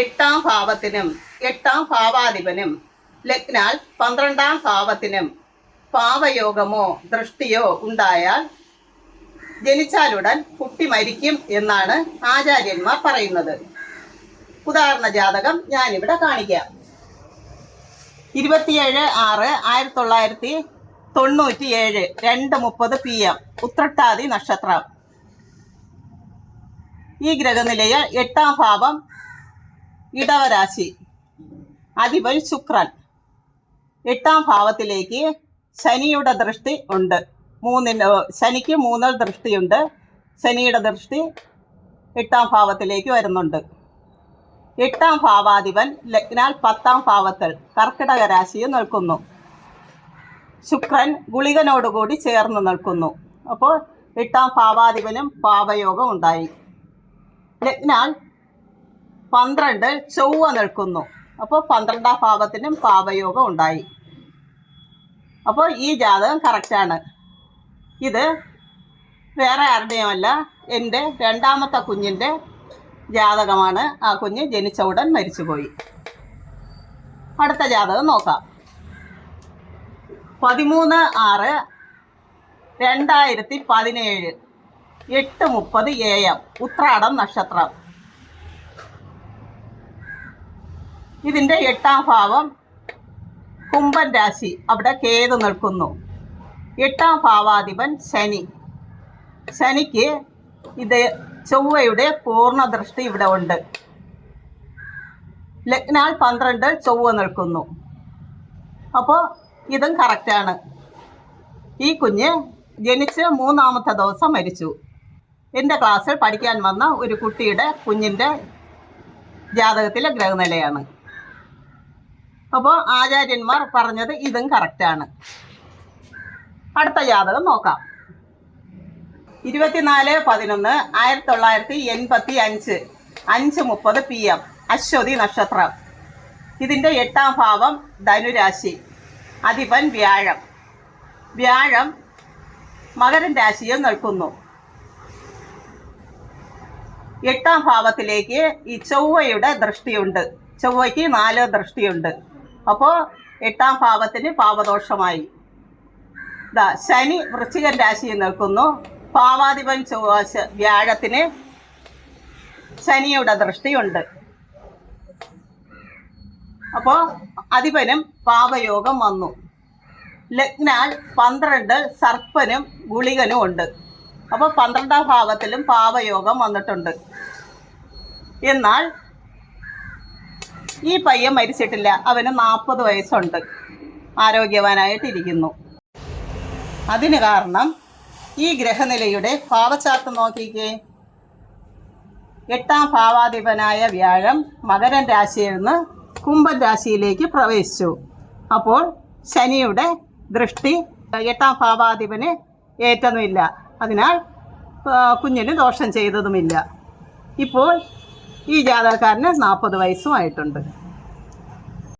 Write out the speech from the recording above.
എട്ടാം ഭാവത്തിനും എട്ടാം ഭാവാധിപനും ലഗ്നാൽ പന്ത്രണ്ടാം ഭാവത്തിനും പാവയോഗമോ ദൃഷ്ടിയോ ഉണ്ടായാൽ ജനിച്ചാലുടൻ കുട്ടി മരിക്കും എന്നാണ് ആചാര്യന്മാർ പറയുന്നത്. ഉദാഹരണ ജാതകം ഞാനിവിടെ കാണിക്കാം. ഇരുപത്തിയേഴ് ആറ് ആയിരത്തി തൊള്ളായിരത്തി തൊണ്ണൂറ്റി ഏഴ് രണ്ട് മുപ്പത് പി എം ഉത്രട്ടാതി നക്ഷത്രം. ഈ ഗ്രഹനിലയ എട്ടാം ഭാവം ഇടവരാശി. അധിപൻ ശുക്രൻ. എട്ടാം ഭാവത്തിലേക്ക് ശനിയുടെ ദൃഷ്ടി ഉണ്ട്. മൂന്നിന് ശനിക്ക് മൂന്നിൽ ദൃഷ്ടിയുണ്ട്. ശനിയുടെ ദൃഷ്ടി എട്ടാം ഭാവത്തിലേക്ക് വരുന്നുണ്ട്. എട്ടാം ഭാവാധിപൻ ലഗ്നാൽ പത്താം ഭാവത്തിൽ കർക്കിടക രാശിയിൽ നിൽക്കുന്നു. ശുക്രൻ ഗുളികനോടുകൂടി ചേർന്ന് നിൽക്കുന്നു. അപ്പോൾ എട്ടാം ഭാവാധിപനും പാപയോഗം ഉണ്ടായി. ലഗ്നാൽ പന്ത്രണ്ട് ചൊവ്വ നിൽക്കുന്നു. അപ്പോൾ പന്ത്രണ്ടാം ഭാവത്തിനും പാപയോഗം ഉണ്ടായി. അപ്പോൾ ഈ ജാതകം കറക്റ്റാണ് ഇത് വേറെ ആരുടെയുമല്ല എന്റെ രണ്ടാമത്തെ കുഞ്ഞിന്റെ ജാതകമാണ്. ആ കുഞ്ഞ് ജനിച്ച ഉടൻ മരിച്ചുപോയി. അടുത്ത ജാതകം നോക്കാം. പതിമൂന്ന് ആറ് രണ്ടായിരത്തി പതിനേഴ് എട്ട് മുപ്പത് എ എം ഉത്രാടം നക്ഷത്രം. ഇതിന്റെ എട്ടാം ഭാവം കുംഭൻ രാശി. അവിടെ കേതു നിൽക്കുന്നു. എട്ടാം ഭാവാധിപൻ ശനി. ശനിക്ക് ഇത് ചൊവ്വയുടെ പൂർണ ദൃഷ്ടി ഇവിടെ ഉണ്ട്. ലഗ്നാൽ പന്ത്രണ്ട് ചൊവ്വ നിൽക്കുന്നു. അപ്പോൾ ഇതും കറക്റ്റാണ് ഈ കുഞ്ഞ് ജനിച്ച് മൂന്നാമത്തെ ദിവസം മരിച്ചു. എന്റെ ക്ലാസ്സിൽ പഠിക്കാൻ വന്ന ഒരു കുട്ടിയുടെ കുഞ്ഞിന്റെ ജാതകത്തിലെ ഗ്രഹനിലയാണ്. അപ്പോൾ ആചാര്യന്മാർ പറഞ്ഞത് ഇതും കറക്റ്റാണ് അടുത്ത ജാതകം നോക്കാം. ഇരുപത്തിനാല് പതിനൊന്ന് ആയിരത്തി തൊള്ളായിരത്തി എൺപത്തി അഞ്ച് അഞ്ച് മുപ്പത് പി എം അശ്വതി നക്ഷത്രം. ഇതിന്റെ എട്ടാം ഭാവം ധനുരാശി അധിപൻ വ്യാഴം. വ്യാഴം മകരൻ രാശിയിൽ നിൽക്കുന്നു. എട്ടാം ഭാവത്തിലേക്ക് ഈ ചൊവ്വയുടെ ദൃഷ്ടിയുണ്ട്. ചൊവ്വയ്ക്ക് നാല് ദൃഷ്ടിയുണ്ട്. അപ്പോൾ എട്ടാം ഭാവത്തിന് പാപദോഷമായി ദാ ശനി വൃശ്ചികൻ രാശിയിൽ നിൽക്കുന്നു. പാവാധിപൻ ചൊവ്വാശ വ്യാഴത്തിന് ശനിയുടെ ദൃഷ്ടിയുണ്ട്. അപ്പോൾ അധിപനും പാപയോഗം വന്നു. ലഗ്നാൽ പന്ത്രണ്ട് സർപ്പനും ഗുളികനും ഉണ്ട്. അപ്പോൾ പന്ത്രണ്ടാം ഭാവത്തിലും പാപയോഗം വന്നിട്ടുണ്ട്. എന്നാൽ ഈ പയ്യൻ മരിച്ചിട്ടില്ല. അവന് നാൽപ്പത് വയസ്സുണ്ട്. ആരോഗ്യവാനായിട്ടിരിക്കുന്നു. അതിന് കാരണം ഈ ഗ്രഹനിലയുടെ ഭാവചാർത്ത് നോക്കിക്കേ. എട്ടാം ഭാവാധിപനായ വ്യാഴം മകരൻ രാശിയിൽ നിന്ന് കുംഭൻ രാശിയിലേക്ക് പ്രവേശിച്ചു. അപ്പോൾ ശനിയുടെ ദൃഷ്ടി എട്ടാം ഭാവാധിപന് ഏറ്റതുമില്ല. അതിനാൽ കുഞ്ഞിന് ദോഷം ചെയ്തതുമില്ല. ഇപ്പോൾ ഈ ജാതകക്കാരന് നാൽപ്പത് വയസ്സും ആയിട്ടുണ്ട്.